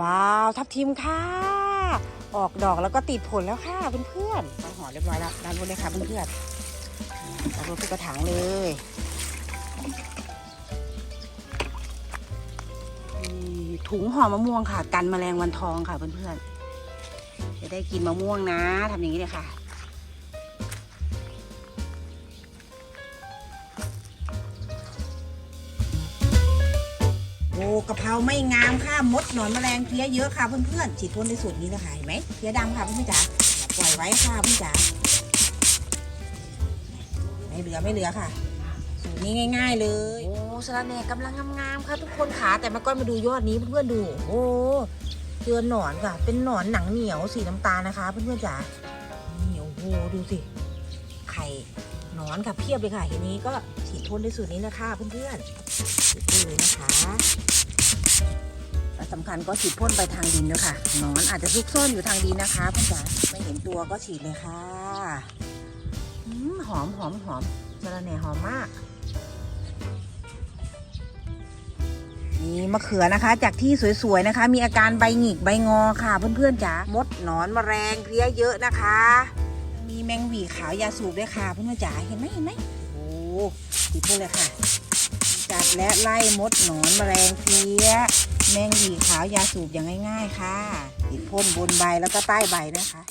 ว้าวทับทิมค่ะ ออกดอกแล้วก็ติดผลแล้วค่ะเพื่อนๆห่อเรียบร้อยแล้วด้านบนเลยค่ะเพื่อนๆเอารถทุกกระถางเลยถุงห่อมะม่วงค่ะ กันแมลงวันทองค่ะเพื่อนๆจะได้กินมะม่วงนะทำอย่างนี้เลยค่ะ กะเพราไม่งามค่ะมดหนอนแมลงเพี้ยเยอะค่ะเพื่อนๆฉีดพ่นในสูตรนี้เลยค่ะเห็นไหมเพี้ยดำค่ะเพื่อนๆจ๋าปล่อยไว้ค่ะเพื่อนจ๋าไม่เหลือไม่เหลือค่ะสูตรนี้ง่าย ๆ เลยโอ้สะระแหนกำลังงามๆค่ะ ทุกคนค่ะแต่มาก้อนมาดูยอดนี้เพื่อนๆดูโอ้เจอหนอนค่ะ เป็นหนอนหนังเหนียวสีน้ำตาลนะคะเพื่อนๆจ๋าเหนี่โอ้โหดูสิไข่หนอนค่ะเพียบเลยค่ะทีนี้ก็ฉีดพ่นในสูตรนี้เลยค่ะเพื่อนๆ เลยนะคะและสำคัญก็ฉีดพ่นไปทางดินด้วยค่ะนอนอาจจะซุกซ่อนอยู่ทางดินนะคะเพื่อนจ๋าไม่เห็นตัวก็ฉีดเลยค่ะอืมหอมหอมหอมสะระแหน่หอมมากนี่มะเขือนะคะ จากที่สวยๆนะคะ มีอาการใบหงิกใบงอค่ะ เพื่อนๆจ๋ามดหนอนแมลงเพลี้ยเยอะนะคะ มีแมงหวีขาวยาสูบด้วยค่ะ เพื่อนๆจ๋าเห็นไหมเห็นไหมโอ้ฉีดพ่นเลยค่ะ จัดและไล่มดหนอนแมลงเพี้ยแมงหวีขาวยาสูบอย่างง่าย ๆ ค่ะติดพ่นบนใบแล้วก็ใต้ใบนะคะ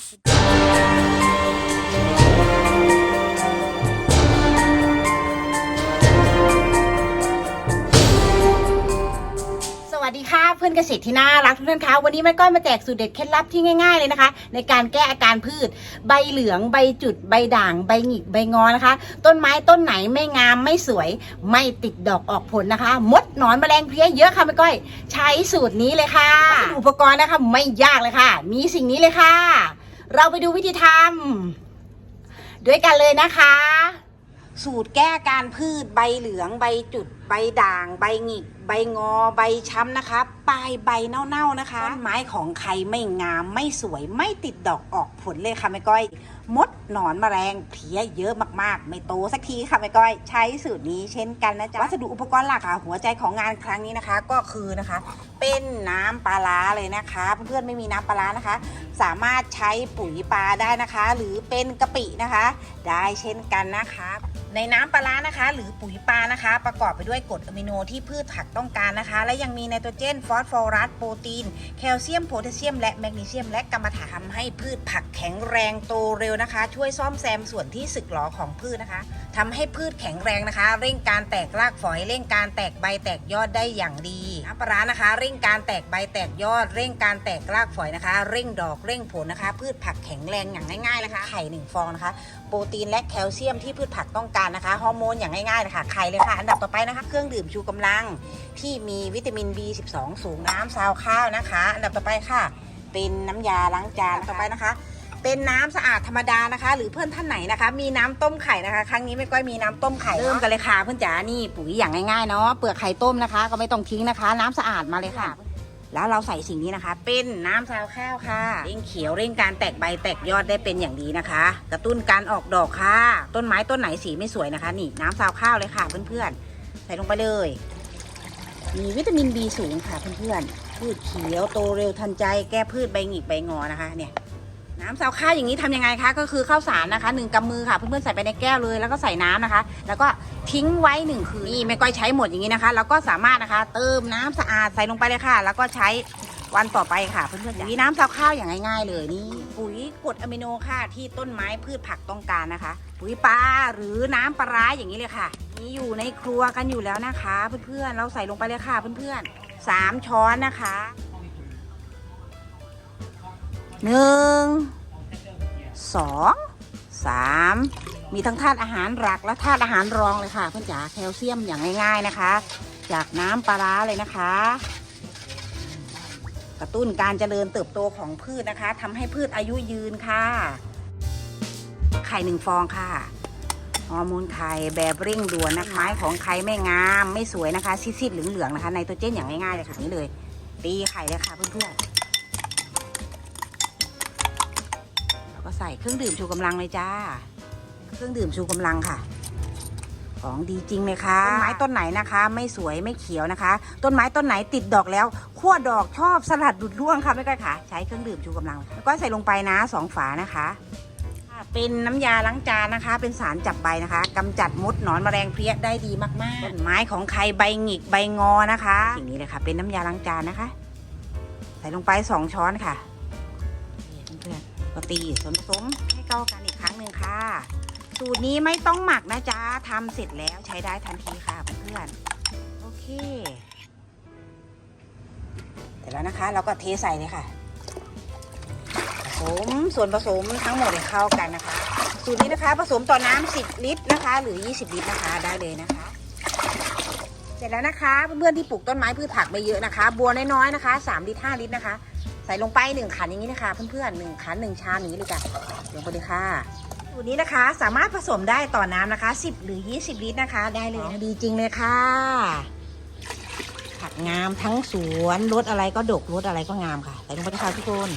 วัสดีค่ะเพื่อนเกษตรที่น่ารักทุกท่านคะวันนี้แม่ก้อยมาแจกสูตรเด็ดเคล็ดลับที่ง่าย ๆเลยนะคะ ในการแก้อาการพืช ใบเหลืองใบจุด ใบด่าง ใบหงิกใบงอนะคะ ต้นไม้ต้นไหนไม่งามไม่สวย ไม่ติดดอกออกผลนะคะ มดหนอนแมลงเพลี้ยเยอะค่ะแม่ก้อย ใช้สูตรนี้เลยค่ะอุปกรณ์นะคะไม่ยากเลยค่ะ มีสิ่งนี้เลยค่ะ เราไปดูวิธีทำด้วยกันเลยนะคะ สูตรแก้อาการพืชใบเหลืองใบจุด ใบด่าง ใบหงิก ใบงอ ใบช้ำนะคะ ปลายใบเน่าๆนะคะต้นไม้ของใครไม่งามไม่สวยไม่ติดดอกออกผลเลยค่ะแม่ก้อย มดหนอนแมลงเพี้ยเยอะมากๆ ไม่โตสักทีค่ะแม่ก้อย ใช้สูตรนี้เช่นกันนะจ๊ะวัสดุอุปกรณ์หลักค่ะหัวใจของงานครั้งนี้นะคะ ก็คือนะคะ เป็นน้ำปลาร้าเลยนะคะ เพื่อนๆไม่มีน้ำปลาร้านะคะ สามารถใช้ปุ๋ยปลาได้นะคะ หรือเป็นกะปินะคะ ได้เช่นกันนะคะ ในน้ำปลาร้านะคะ หรือปุ๋ยปลานะคะ ประกอบไปด้วยกรดอะมิโนที่พืชผักต้องการนะคะ และยังมีไนโตรเจน ฟอสฟอรัสโปรตีน แคลเซียมโพแทสเซียม และแมกนีเซียม และกรรมฐานทำให้พืชผักแข็งแรงโตเร็วนะคะ ช่วยซ่อมแซมส่วนที่สึกหรอของพืชนะคะทำให้พืชแข็งแรงนะคะ เร่งการแตกรากฝอยเร่งการแตกใบแตกยอดได้อย่างดี น้ำปลาร้านะคะ เร่งการแตกใบแตกยอด เร่งการแตกรากฝอยนะคะ เร่งดอกเร่งผลนะคะ พืชผักแข็งแรงอย่างง่ายๆนะคะไข่หนึ่งฟองนะคะ โปรตีนและแคลเซียมที่พืชผักต้องการนะคะฮอร์โมนอย่างง่ายๆเลยค่ะไข่เลยค่ะ อันดับต่อไปนะคะ เครื่องดื่มชูกำลังที่มีวิตามิน B12 สูงน้ำซาวข้าวนะคะ อันดับต่อไปค่ะ เป็นน้ำยาล้างจานต่อไปนะคะ เป็นน้ำสะอาดธรรมดานะคะ หรือเพื่อนท่านไหนนะคะ มีน้ำต้มไข่นะคะ ครั้งนี้ไม่ก้อยมีน้ำต้มไข่เริ่มกันเลยค่ะเพื่อนจ๋านี่ปุ๋ยอย่างง่ายๆเนาะเปลือกไข่ต้มนะคะ ก็ไม่ต้องทิ้งนะคะ น้ำสะอาดมาเลยค่ะ แล้วเราใส่สิ่งนี้นะคะ เป็นน้ำซาวข้าวค่ะเร่งเขียวเร่งการแตกใบแตกยอดได้เป็นอย่างดีนะคะ กระตุ้นการออกดอกค่ะ ต้นไม้ต้นไหนสีไม่สวยนะคะ นี่น้ำซาวข้าวเลยค่ะเพื่อนๆใส่ลงไปเลยมีวิตามิน B สูงค่ะเพื่อนๆพืชเขียวโตเร็วทันใจแก้พืชใบหงิกใบงอนะคะเนี่ย น้ำซาวข้าวอย่างนี้ทำยังไงคะ ก็คือข้าวสารนะคะหนึ่งกำมือค่ะเพื่อนๆใส่ไปในแก้วเลย แล้วก็ใส่น้ำนะคะ แล้วก็ทิ้งไว้หนึ่งคืนนี่ไม่ก้อยใช้หมดอย่างนี้นะคะแล้วก็สามารถนะคะ เติมน้ำสะอาดใส่ลงไปเลยค่ะ แล้วก็ใช้วันต่อไปค่ะเพื่อนๆปุ๋ยน้ำซาวข้าวอย่างง่าย ๆ เลยนี่ปุ๋ยกรดอะมิโนค่ะที่ต้นไม้พืชผักต้องการนะคะ ปุ๋ยปลาหรือน้ำปลาร้าอย่างนี้เลยค่ะนี่อยู่ในครัวกันอยู่แล้วนะคะ เพื่อนๆเราใส่ลงไปเลยค่ะเพื่อนๆสามช้อนนะคะ หนึ่งสองสามมีทั้งธาตุอาหารหลักและธาตุอาหารรองเลยค่ะเพื่อนจ๋าแคลเซียมอย่างง่ายๆนะคะ จากน้ำปลาร้าเลยนะคะ กระตุ้นการเจริญเติบโตของพืชนะคะทำให้พืชอายุยืนค่ะ ไข่หนึ่งฟองค่ะฮอร์โมนไข่แบบเร่งด่วนนะคะไม้ของใครไม่งามไม่สวยนะคะซีดๆเหลืองๆนะคะไนโตรเจนอย่างง่ายๆเลยค่ะนี่เลย ตีไข่เลยค่ะเพื่อนๆ แล้ว ก็ใส่เครื่องดื่มชูกำลังเลยจ้า เครื่องดื่มชูกำลังค่ะ ของดีจริงเลยค่ะต้นไม้ต้นไหนนะคะ ไม่สวยไม่เขียวนะคะ ต้นไม้ต้นไหนติดดอกแล้วขั้วดอกชอบสลัดดุดร่วงค่ะไม่ก้อยค่ะ ใช้เครื่องดื่มชูกำลังแล้วก็ใส่ลงไปนะสองฝานะคะค่ะเป็นน้ำยาล้างจานนะคะ เป็นสารจับใบนะคะกำจัดมดหนอนแมลงเพลี้ยได้ดีมากๆต้นไม้ของใครใบหงิกใบงอนะคะสิ่งนี้เลยค่ะ เป็นน้ำยาล้างจานนะคะ ใส่ลงไปสองช้อนค่ะนี่เพื่อนๆ ก็ตีส่วนผสมให้เข้ากันอีกครั้งหนึ่งค่ะ สูตรนี้ไม่ต้องหมักนะจ๊ะทำเสร็จแล้วใช้ได้ทันทีค่ะเพื่อนโอเคเสร็จแล้วนะคะ เราก็เทใส่เลยค่ะผสมส่วนผสมทั้งหมดให้เข้ากันนะคะ สูตรนี้นะคะ ผสมต่อน้ำ10 ลิตรนะคะ หรือ 20 ลิตรนะคะได้เลยนะคะเสร็จแล้วนะคะเพื่อนๆที่ปลูกต้นไม้พืชผักไม่เยอะนะคะ บัวน้อยๆนะคะ 3 ลิตร5ลิตรนะคะ ส่ลงไป1ขันอย่างนี้นะคะ เพื่อนๆ1ขัน1ชามอย่างนี้เลยจ้ะลงไปเลยค่ะสูตรนี้นะคะสามารถผสมได้ต่อน้ำนะคะ 10 หรือ 20 ลิตรนะคะ ได้เลยนะดีจริงเลยค่ะ ผักงามทั้งสวนรสอะไรก็ดกรสอะไรก็งามค่ะใส่ลงไปนะคะทุกคน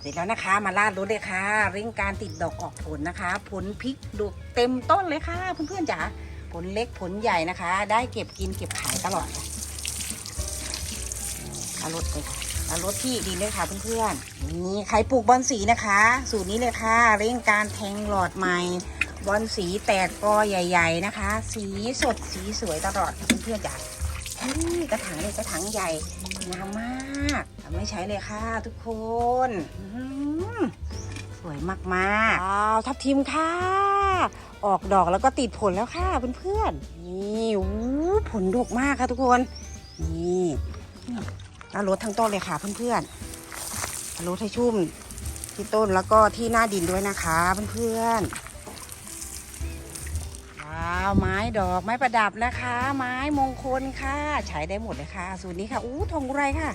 เสร็จแล้วนะคะ มาราดรสเลยค่ะ เร่งการติดดอกออกผลนะคะ ผลพริกดกเต็มต้นเลยค่ะ เพื่อนๆจ๋าผลเล็กผลใหญ่นะคะ ได้เก็บกินเก็บขายตลอดค่ะเอารสเลยค่ะ รสที่ดีเลยค่ะเพื่อนๆนี่ใครปลูกบอนสีนะคะ สูตรนี้เลยค่ะ เร่งการแทงหลอดใหม่บอนสีแตกกอใหญ่ ๆนะคะ สีสดสีสวยตลอดค่ะเพื่อนๆจ๋านี่กระถางเลยกระถางใหญ่งามมากไม่ใช้เลยค่ะทุกคนสวยมากๆว้าวทับทิมค่ะ ออกดอกแล้วก็ติดผลแล้วค่ะเพื่อนๆนี่อู้ผลดกมากค่ะทุกคนนี่ แล้วรดทั้งต้นเลยค่ะเพื่อนๆรดให้ชุ่มที่ต้นแล้วก็ที่หน้าดินด้วยนะคะเพื่อนๆว้าวไม้ดอกไม้ประดับนะคะ ไม้มงคลค่ะใช้ได้หมดเลยค่ะ สูตรนี้ค่ะอู้ทองอุไรค่ะ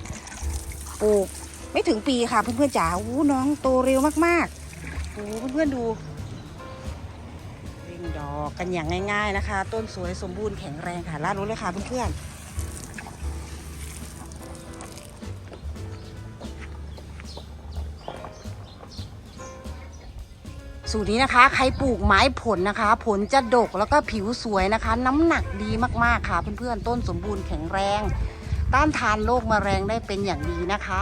ปลูกไม่ถึงปีค่ะเพื่อนๆจ๋าอู้น้องโตเร็วมากๆโอ้เพื่อนๆดูเร่งดอกกันอย่างง่าย ๆนะคะ ต้นสวยสมบูรณ์แข็งแรงค่ะลาดรู้เลยค่ะเพื่อนๆ สูตรนี้นะคะ ใครปลูกไม้ผลนะคะ ผลจะดกแล้วก็ผิวสวยนะคะ น้ำหนักดีมากๆค่ะ เพื่อนๆ ต้นสมบูรณ์แข็งแรง ต้านทานโรคมะเร็งได้เป็นอย่างดีนะคะ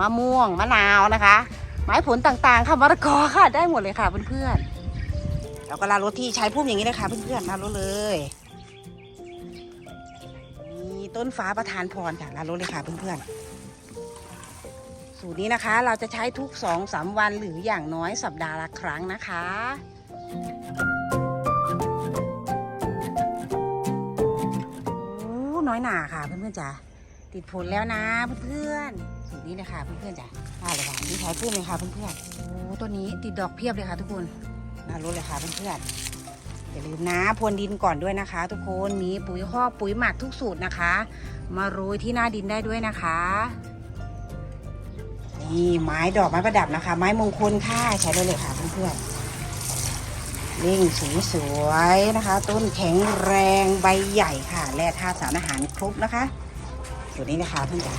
มะม่วงมะนาวนะคะ ไม้ผลต่างๆค่ะมะละกอค่ะได้หมดเลยค่ะเพื่อนๆแล้วก็ลารถที่ใช้พุ่มอย่างนี้เลยค่ะเพื่อนๆลารถเลยนี่ต้นฟ้าประทานพรค่ะลารถเลยค่ะเพื่อนๆ สูตรนี้นะคะ เราจะใช้ทุก2อสามวันหรืออย่างน้อยสัปดาห์ละครั้งนะคะโอ้น้อยหนาค่ะเพื่อนๆจ๋าติดผลแล้วนะเพื่อนๆสูตรนี้เลยค่ะเพื่อนๆจ๋าได้เลยค่ะนี่ใช้พุ่มเลยค่ะเพื่อนๆโอ้ต้นนี้ติดดอกเพียบเลยค่ะทุกคนน่ารู้เลยค่ะเพื่อนๆอย่าลืมนะพรวนดินก่อนด้วยนะคะ ทุกคนมีปุ๋ยคอกปุ๋ยหมักทุกสูตรนะคะ มาโรยที่หน้าดินได้ด้วยนะคะ นี่ไม้ดอกไม้ประดับนะคะ ไม้มงคลค่ะใช้ได้เลยค่ะเพื่อนๆเร่งสีสวยนะคะ ต้นแข็งแรงใบใหญ่ค่ะ แร่ธาตุสารอาหารครบนะคะตัวนี้นะคะเพื่อนจ๋า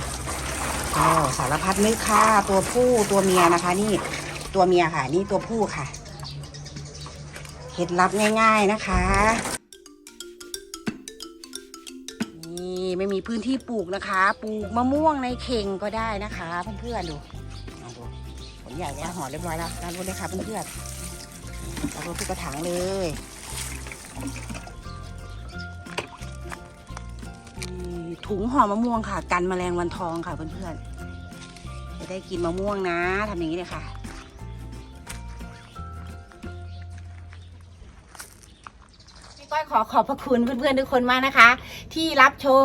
ก็สารพัดนึกค่ะ ตัวผู้ตัวเมียนะคะ นี่ตัวเมียค่ะ นี่ตัวผู้ค่ะเคล็ดลับง่าย ๆนะคะ มีพื้นที่ปลูกนะคะ ปลูกมะม่วงในเข่งก็ได้นะคะ เพื่อนๆดูเอาดูผลใหญ่แล้วห่อเรียบร้อยแล้วด้านบนเลยค่ะเพื่อนๆเอารถทุกกระถางเลยถุงห่อมะม่วงค่ะ กันแมลงวันทองค่ะเพื่อนๆจะได้กินมะม่วงนะทำอย่างนี้เลยค่ะ ก้อยขอขอบพระคุณเพื่อนๆทุกคนมากนะคะ ที่รับชม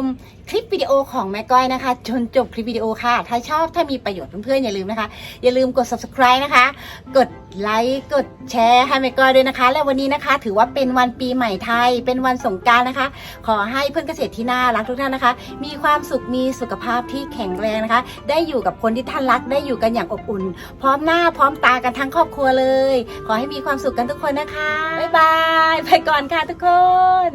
คลิปวิดีโอของแม่ก้อยนะคะ จนจบคลิปวิดีโอค่ะ ถ้าชอบถ้ามีประโยชน์เพื่อนๆอย่าลืมนะคะ อย่าลืมกด subscribe นะคะ กด ไลค์กดแชร์ให้แม่ก้อยด้วยนะคะ และวันนี้นะคะ ถือว่าเป็นวันปีใหม่ไทย เป็นวันสงการนะคะ ขอให้เพื่อนเกษตรที่น่ารักทุกท่านนะคะ มีความสุขมีสุขภาพที่แข็งแรงนะคะ ได้อยู่กับคนที่ท่านรักได้อยู่กันอย่างอบอุ่น พร้อมหน้าพร้อมตากันทั้งครอบครัวเลย ขอให้มีความสุขกันทุกคนนะคะบ๊ายบายไปก่อนค่ะทุกคน